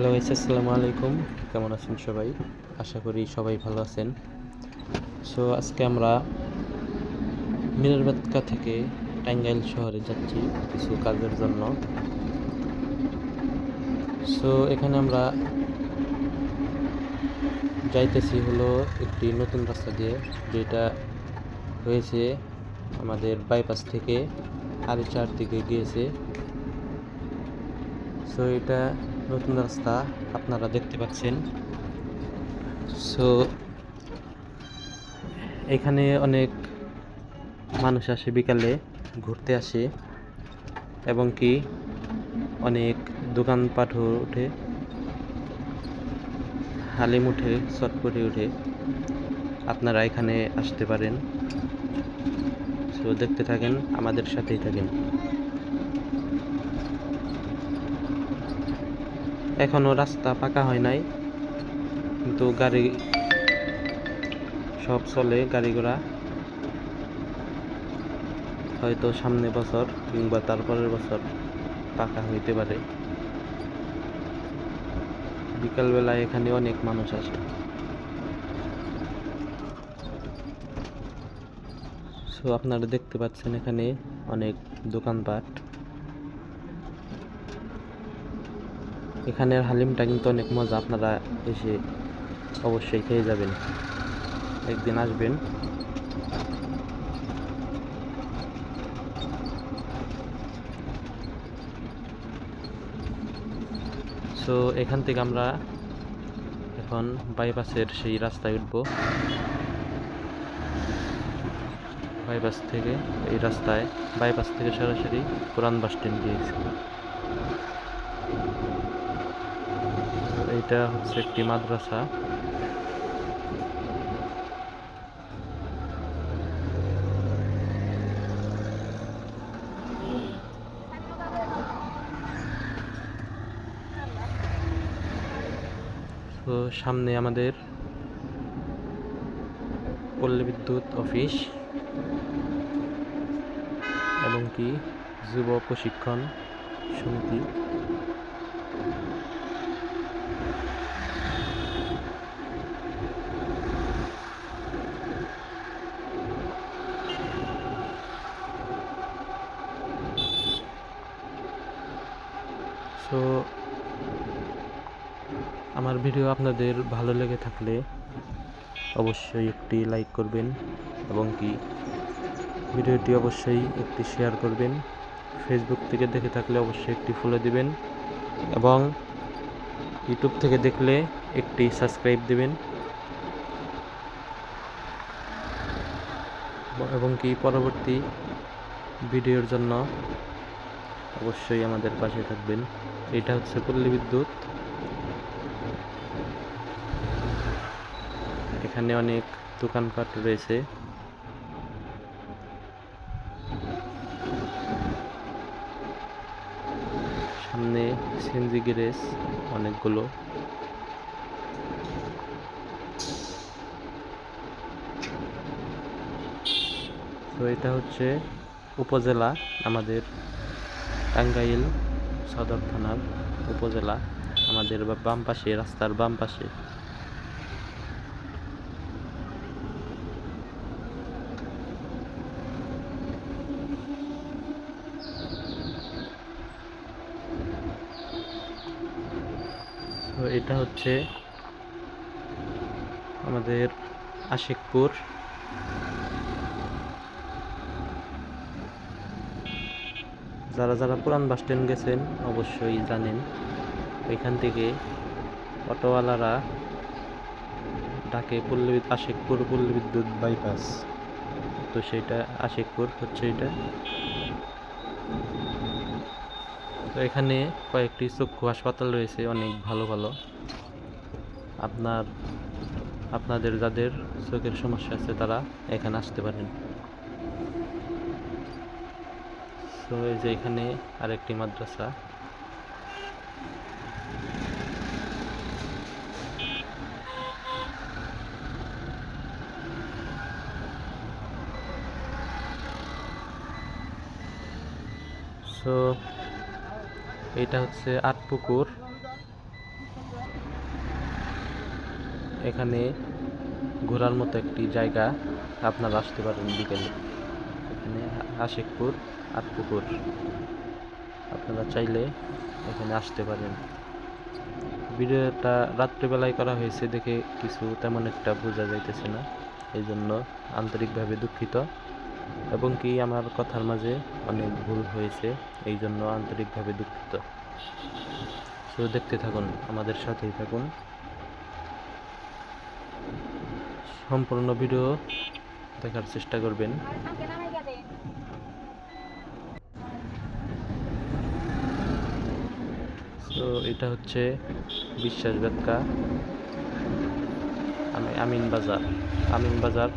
Hello guys, আসসালামু আলাইকুম। কেমন আছেন সবাই? আশা করি সবাই ভালো আছেন। সো আজকে আমরা মিনারবাদকা থেকে টাঙ্গাইল শহরে যাচ্ছি কিছু কাজের জন্য। সো এখানে আমরা যাইতেছি হলো একটি নতুন রাস্তা দিয়ে, যেটা হয়েছে আমাদের বাইপাস থেকে আরিচার দিকে গিয়েছে। সো এটা নতুন রাস্তা আপনারা দেখতে পাচ্ছেন। সো এখানে অনেক মানুষ আসে বিকালে, ঘুরতে আসে এবং কি অনেক দোকানপাটও ওঠে, হালিম উঠে, চটপটি উঠে। আপনারা এখানে আসতে পারেন। সো দেখতে থাকেন, আমাদের সাথেই থাকেন। এখনও রাস্তা পাকা হয় নাই। কিন্তু গাড়ি সব চলে গাড়ি ঘোড়া। হয়তো সামনে বছর কিংবা তারপরের বছর পাকা হইতে পারে। বিকালবেলায় এখানে অনেক মানুষ আসে। সো আপনারা দেখতে পাচ্ছেন এখানে অনেক দোকানপাট। এখানের হালিমটা কিন্তু অনেক মজা, আপনারা এসে অবশ্যই খেয়ে যাবেন। একদিন আসবেন। সো এখান থেকে আমরা এখন বাইপাসের সেই রাস্তায় উঠব। বাইপাস থেকে, এই রাস্তায়, বাইপাস থেকে সরাসরি পুরান বাস স্ট্যান্ড গিয়েছি এটা হচ্ছে একটি মাদ্রাসা। তো সামনে আমাদের পল্লী বিদ্যুৎ অফিস এবং কি যুব প্রশিক্ষণ সমিতি। সো, আমার ভিডিও আপনাদের ভালো লেগে থাকলে অবশ্যই একটি লাইক করবেন এবং কি ভিডিওটি অবশ্যই একটি শেয়ার করবেন। ফেসবুক থেকে দেখে থাকলে অবশ্যই একটি ফলো দিবেন এবং ইউটিউব থেকে দেখলে একটি সাবস্ক্রাইব দিবেন। এবং কি পরবর্তী ভিডিওর জন্য অবশ্যই আমাদের পাশে থাকবেন। এটা হচ্ছে পল্লী বিদ্যুৎ। এখানে অনেক দোকানপাট রয়েছে। সামনে সিএনজি গ্যারেজ অনেকগুলো। তো এটা হচ্ছে উপজেলা আমাদের টাঙ্গাইল। সদর থানার উপজেলা আমাদের বাম পাশে রাস্তার বাম পাশে। তো এটা হচ্ছে আমাদের আশিকপুর। যারা যারা পুরান বাস স্ট্যান্ড গেছেন অবশ্যই জানেন, ওইখান থেকে অটোওয়ালারা ডাকে পল্লী আশিকপুর পল্লী বিদ্যুৎ বাইপাস তো সেটা আশিকপুর হচ্ছে এটা। তো এখানে কয়েকটি চক্ষু হাসপাতাল রয়েছে, অনেক ভালো ভালো। আপনার, আপনাদের যাদের চোখের সমস্যা আছে তারা এখানে আসতে পারেন। তো এই যে এখানে আরেকটি মাদ্রাসা। সো এটা হচ্ছে আটপুকুর এখানে ঘোরার মতো একটি জায়গা, আপনারা আসতে পারেন বিকেলে। এখানে আশিকপুর আটপুকুর আপনারা চাইলে এখানে আসতে পারেন। ভিডিওটা রাত্রিবেলায় করা হয়েছে দেখে কিছু তেমন একটা বোঝা যাইতেছে না এই জন্য আন্তরিকভাবে দুঃখিত। এবং কি আমার কথার মাঝে অনেক ভুল হয়েছে এই জন্য আন্তরিকভাবে দুঃখিত। সো দেখতে থাকুন, আমাদের সাথেই থাকুন। সম্পূর্ণ ভিডিও দেখার চেষ্টা করবেন। তো এটা হচ্ছে বিশ্বাস ব্যাখ্যা। আমি আমিন বাজার। আমিন বাজার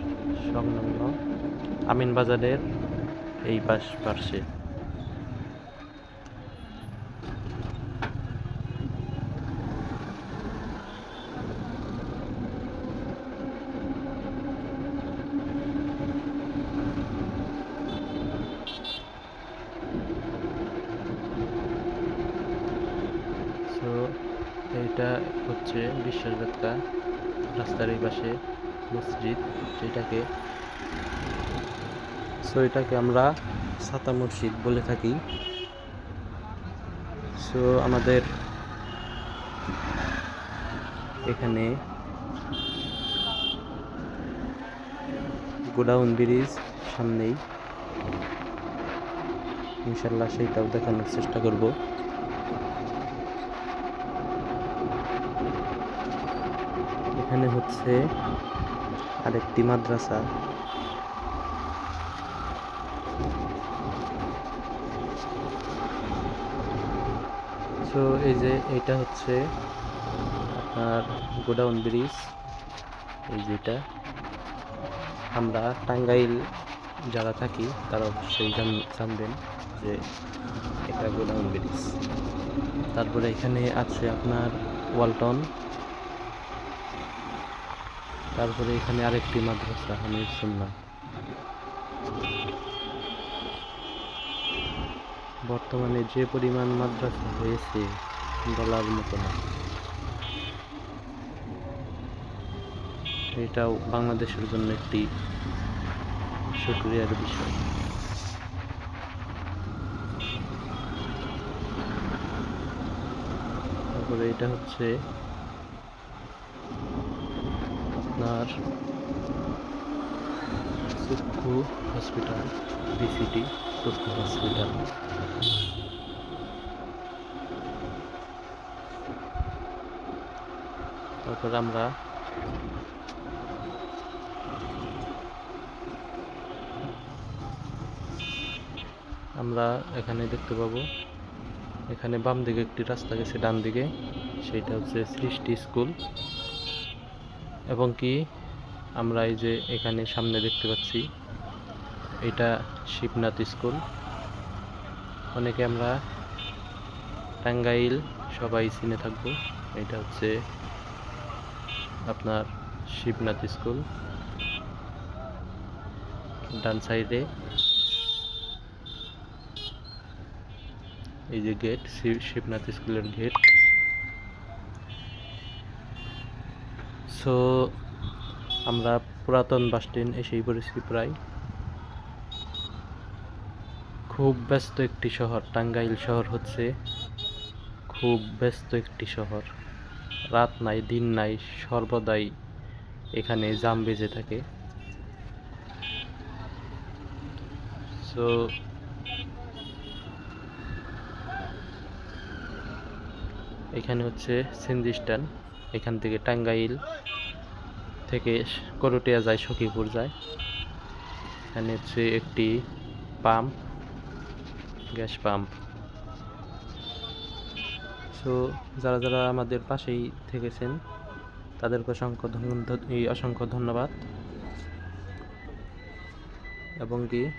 সংলগ্ন। আমিন বাজারের এই পাশ পার্শ্বে সো এইটা হচ্ছে বিশ্বাস রাস্তার এই পাশে মসজিদ, যেটাকে সো এটাকে আমরা সাতা মসজিদ বলে থাকি। সো আমাদের এখানে গোডাউন ব্রিজ সামনেই। ইনশাল্লাহ সেইটাও দেখানোর চেষ্টা করব। এখানে হচ্ছে আরেকটি মাদ্রাসা। সো এই যে এটা হচ্ছে আপনার গোডাউন ব্রিজ। এই যেটা আমরা টাঙ্গাইল যারা থাকি, তারা অবশ্যই জান- জানবেন যে এটা গোডাউন ব্রিজ। তারপরে এখানে আছে আপনার ওয়ালটন। তারপরে এখানে আরেকটি মাদ্রাসা আমি শুনলাম বর্তমানে যে পরিমাণ মাদ্রাসা হয়েছে, বলার মতো না। এটাও বাংলাদেশের জন্য একটি শুক্রিয়ার বিষয়। তারপরে এটা হচ্ছে আপনার চক্ষু হসপিটাল, বিসিটি চক্ষু হসপিটাল। তারপর আমরা আমরা এখানে দেখতে পাবো, এখানে বাম দিকে একটি রাস্তা গেছে ডান দিকে সেইটা হচ্ছে সৃষ্টি স্কুল। এবং কি আমরা এই যে এখানে সামনে দেখতে পাচ্ছি, এটা শিবনাথ স্কুল। অনেকে আমরা টাঙ্গাইল সবাই চিনে থাকব। এটা হচ্ছে আপনার শিবনাথ স্কুল। ডান সাইডে এই যে গেট শিবনাথ স্কুলের গেট। সো আমরা পুরাতন বাস স্ট্যান্ড এসেই পড়েছি প্রায়। খুব ব্যস্ত একটি শহর, টাঙ্গাইল শহর হচ্ছে। খুব ব্যস্ত একটি শহর। রাত নাই, দিন নাই, সর্বদাই এখানে জাম বেজে থাকে। সো এখানে হচ্ছে সিন্ধি স্ট্যান্ড, এখান থেকে টাঙ্গাইল। থেকে করটিয়া যায়, সখীপুর যায়। এখানে হচ্ছে একটি পাম্প, গ্যাস পাম্প। সো যারা যারা আমাদের পাশেই থেকেছেন, তাদেরকে অসংখ্য ধন্য- অসংখ্য ধন্যবাদ। এবং কি